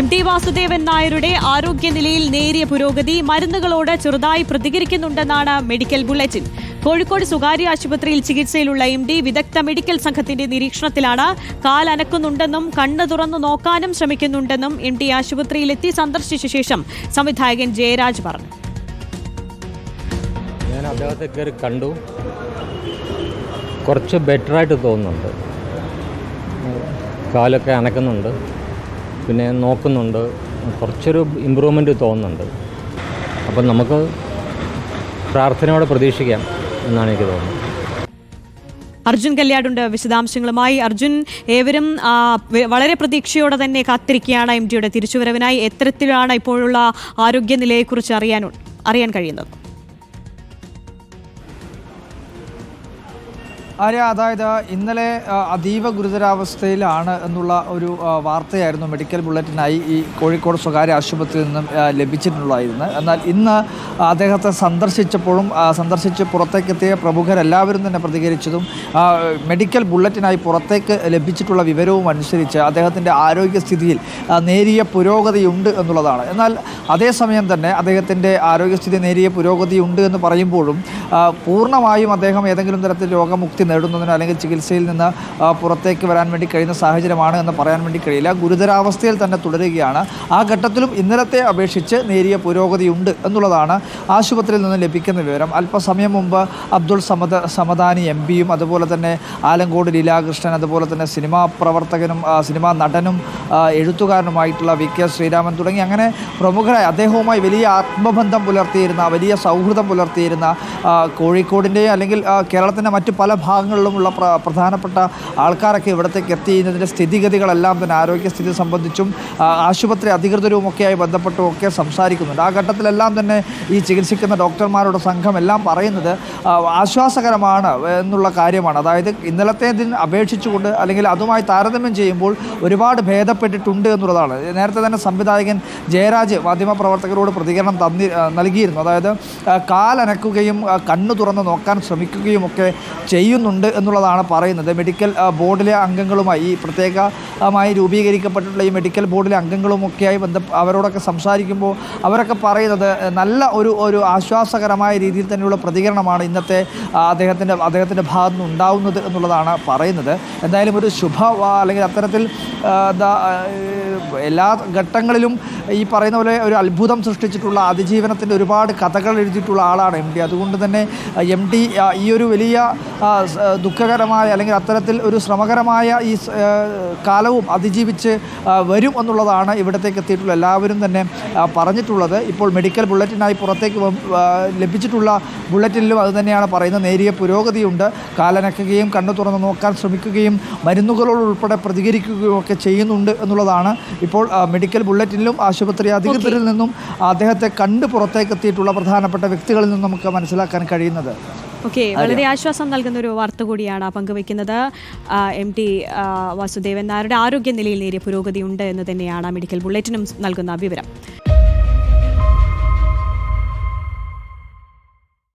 M T Vasudevan നായരുടെ ആരോഗ്യനിലയിൽ നേരിയ പുരോഗതി മരുന്നുകളോട് ചെറുതായി പ്രതികരിക്കുന്നുണ്ടെന്നാണ് മെഡിക്കൽ ബുള്ളറ്റിൻ. കോഴിക്കോട് സ്വകാര്യ ആശുപത്രിയിൽ ചികിത്സയിലുള്ള എം ഡി വിദഗ്ധ മെഡിക്കൽ സംഘത്തിന്റെ നിരീക്ഷണത്തിലാണ് കാൽ അനക്കുന്നുണ്ടെന്നും കണ്ണ് തുറന്നു നോക്കാനും ശ്രമിക്കുന്നുണ്ടെന്നും എം ടി ആശുപത്രിയിലെത്തി സന്ദർശിച്ച ശേഷം സംവിധായകൻ ജയരാജ് പറഞ്ഞു. ഞാൻ അദ്ദേഹത്തെ കയറി കണ്ടു. കുറച്ച് ബെറ്ററായിട്ട് തോന്നുന്നുണ്ട്. കാലൊക്കെ അനക്കുന്നുണ്ട്. പിന്നെ നോക്കുന്നുണ്ട്. കുറച്ചൊരു ഇമ്പ്രൂവ്മെന്റ് തോന്നുന്നുണ്ട്. അപ്പം നമുക്ക് പ്രാർത്ഥനയോടെ പ്രതീക്ഷിക്കാം എന്നാണ് എനിക്ക് തോന്നുന്നത്. അർജുൻ കല്യാടുണ്ട്. വിശദാംശങ്ങളുമായി അർജുൻ ഏവരും വളരെ പ്രതീക്ഷയോടെ തന്നെ കാത്തിരിക്കുകയാണ്. എം ടിയുടെ തിരിച്ചുവരവിനായി എത്തരത്തിലാണ് ഇപ്പോഴുള്ള ആരോഗ്യനിലയെക്കുറിച്ച് അറിയാൻ അറിയാൻ കഴിയുന്നത്. ആര്യ അതായത് ഇന്നലെ അതീവ ഗുരുതരാവസ്ഥയിലാണ് എന്നുള്ള ഒരു വാർത്തയായിരുന്നു മെഡിക്കൽ ബുള്ളറ്റിനായി ഈ കോഴിക്കോട് സ്വകാര്യ ആശുപത്രിയിൽ നിന്നും ലഭിച്ചിട്ടുള്ളതായിരുന്നു എന്നാൽ ഇന്ന് അദ്ദേഹത്തെ സന്ദർശിച്ചപ്പോഴും സന്ദർശിച്ച് പുറത്തേക്കെത്തിയ പ്രമുഖരെല്ലാവരും തന്നെ പ്രതികരിച്ചതും മെഡിക്കൽ ബുള്ളറ്റിനായി പുറത്തേക്ക് ലഭിച്ചിട്ടുള്ള വിവരവും അനുസരിച്ച് അദ്ദേഹത്തിന്റെ ആരോഗ്യസ്ഥിതിയിൽ നേരിയ പുരോഗതിയുണ്ട് എന്നുള്ളതാണ്. എന്നാൽ അതേസമയം തന്നെ അദ്ദേഹത്തിന്റെ ആരോഗ്യസ്ഥിതി നേരിയ പുരോഗതിയുണ്ട് എന്ന് പറയുമ്പോഴും പൂർണമായും അദ്ദേഹം ഏതെങ്കിലും തരത്തിൽ രോഗമുക്തി നേടുന്നതിനോ അല്ലെങ്കിൽ ചികിത്സയിൽ നിന്ന് പുറത്തേക്ക് വരാൻ വേണ്ടി കഴിയുന്ന സാഹചര്യമാണ് എന്ന് പറയാൻ വേണ്ടി കഴിയില്ല. ഗുരുതരാവസ്ഥയിൽ തന്നെ തുടരുകയാണ്. ആ ഘട്ടത്തിലും ഇന്നലത്തെ അപേക്ഷിച്ച് നേരിയ പുരോഗതിയുണ്ട് എന്നുള്ളതാണ് ആശുപത്രിയിൽ നിന്ന് ലഭിക്കുന്ന വിവരം. അല്പസമയം മുമ്പ് അബ്ദുൾ സമദ സമദാനി എം പിയും അതുപോലെ തന്നെ ആലങ്കോട് ലീലാകൃഷ്ണൻ അതുപോലെ തന്നെ സിനിമാ പ്രവർത്തകനും സിനിമാ നടനും എഴുത്തുകാരനുമായിട്ടുള്ള വി കെ ശ്രീരാമൻ തുടങ്ങി അങ്ങനെ പ്രമുഖരായ അദ്ദേഹവുമായി വലിയ ആത്മബന്ധം പുലർത്തിയിരുന്ന വലിയ സൗഹൃദം പുലർത്തിയിരുന്ന കോഴിക്കോടിന്റെയും അല്ലെങ്കിൽ കേരളത്തിന്റെ മറ്റു പല ഭാഗങ്ങളിലുമുള്ള പ്ര പ്രധാനപ്പെട്ട ആൾക്കാരൊക്കെ ഇവിടത്തേക്ക് എത്തിയതിന്റെ സ്ഥിതിഗതികളെല്ലാം തന്നെ ആരോഗ്യസ്ഥിതി സംബന്ധിച്ചും ആശുപത്രി അധികൃതരുമൊക്കെയായി ബന്ധപ്പെട്ടും ഒക്കെ സംസാരിക്കുന്നുണ്ട്. ആ ഘട്ടത്തിലെല്ലാം തന്നെ ഈ ചികിത്സിക്കുന്ന ഡോക്ടർമാരുടെ സംഘം എല്ലാം പറയുന്നത് ആശ്വാസകരമാണ് എന്നുള്ള കാര്യമാണ്. അതായത് ഇന്നലത്തെ ഇന്നലത്തേതിന് അപേക്ഷിച്ചുകൊണ്ട് അല്ലെങ്കിൽ അതുമായി താരതമ്യം ചെയ്യുമ്പോൾ ഒരുപാട് ഭേദപ്പെട്ടിട്ടുണ്ട് എന്നുള്ളതാണ്. നേരത്തെ തന്നെ സംവിധായകൻ ജയരാജ് മാധ്യമപ്രവർത്തകരോട് പ്രതികരണം തന്നി നൽകിയിരുന്നു. അതായത് കാലനക്കുകയും കണ്ണു തുറന്ന് നോക്കാൻ ശ്രമിക്കുകയുമൊക്കെ ചെയ്യുന്നുണ്ട് എന്നുള്ളതാണ് പറയുന്നത്. മെഡിക്കൽ ബോർഡിലെ അംഗങ്ങളുമായി ഈ പ്രത്യേകമായി രൂപീകരിക്കപ്പെട്ടിട്ടുള്ള ഈ മെഡിക്കൽ ബോർഡിലെ അംഗങ്ങളുമൊക്കെയായി ബന്ധ അവരോടൊക്കെ സംസാരിക്കുമ്പോൾ അവരൊക്കെ പറയുന്നത് നല്ല ഒരു ഒരു ആശ്വാസകരമായ രീതിയിൽ തന്നെയുള്ള പ്രതികരണമാണ് ഇന്നത്തെ അദ്ദേഹത്തിന്റെ അദ്ദേഹത്തിന്റെ ഭാഗത്തു നിന്ന് ഉണ്ടാവുന്നത് എന്നുള്ളതാണ് പറയുന്നത്. എന്തായാലും ഒരു ശുഭ അല്ലെങ്കിൽ അത്തരത്തിൽ എല്ലാ ഘട്ടങ്ങളിലും ഈ പറയുന്ന പോലെ ഒരു അത്ഭുതം സൃഷ്ടിച്ചിട്ടുള്ള അതിജീവനത്തിന്റെ ഒരുപാട് കഥകൾ എഴുതിയിട്ടുള്ള ആളാണ് എം ഡി. അതുകൊണ്ട് തന്നെ എം ഡി ഈ ഒരു വലിയ ദുഃഖകരമായ അല്ലെങ്കിൽ അത്തരത്തിൽ ഒരു ശ്രമകരമായ ഈ കാലവും അതിജീവിച്ച് വരും എന്നുള്ളതാണ് ഇവിടത്തേക്ക് എത്തിയിട്ടുള്ള എല്ലാവരും തന്നെ പറഞ്ഞിട്ടുള്ളത്. ഇപ്പോൾ മെഡിക്കൽ ബുള്ളറ്റിനായി പുറത്തേക്ക് ലഭിച്ചിട്ടുള്ള ബുള്ളറ്റിനിലും അത് തന്നെയാണ് പറയുന്നത്. നേരിയ പുരോഗതിയുണ്ട്. കാലനക്കുകയും കണ്ണു തുറന്ന് നോക്കാൻ ശ്രമിക്കുകയും മരുന്നുകളോട് ഉൾപ്പെടെ പ്രതികരിക്കുകയും ഒക്കെ ചെയ്യുന്നുണ്ട് എന്നുള്ളതാണ്. ഇപ്പോൾ മെഡിക്കൽ ബുള്ളറ്റിനിലും ആശുപത്രി അധികൃതരിൽ നിന്നും അദ്ദേഹത്തെ കണ്ട് പുറത്തേക്ക് എത്തിയിട്ടുള്ള പ്രധാനപ്പെട്ട വ്യക്തികളിൽ നിന്നും നമുക്ക് മനസ്സിലാക്കാൻ കഴിയുന്നത്. ഓക്കെ വളരെ ആശ്വാസം നൽകുന്ന ഒരു വാർത്ത കൂടിയാണ് പങ്കുവയ്ക്കുന്നത്. എം ടി വാസുദേവൻ നായരുടെ ആരോഗ്യനിലയിൽ നേരിയ പുരോഗതി ഉണ്ട് എന്ന് തന്നെയാണ് മെഡിക്കൽ ബുള്ളറ്റിനും നൽകുന്ന വിവരം.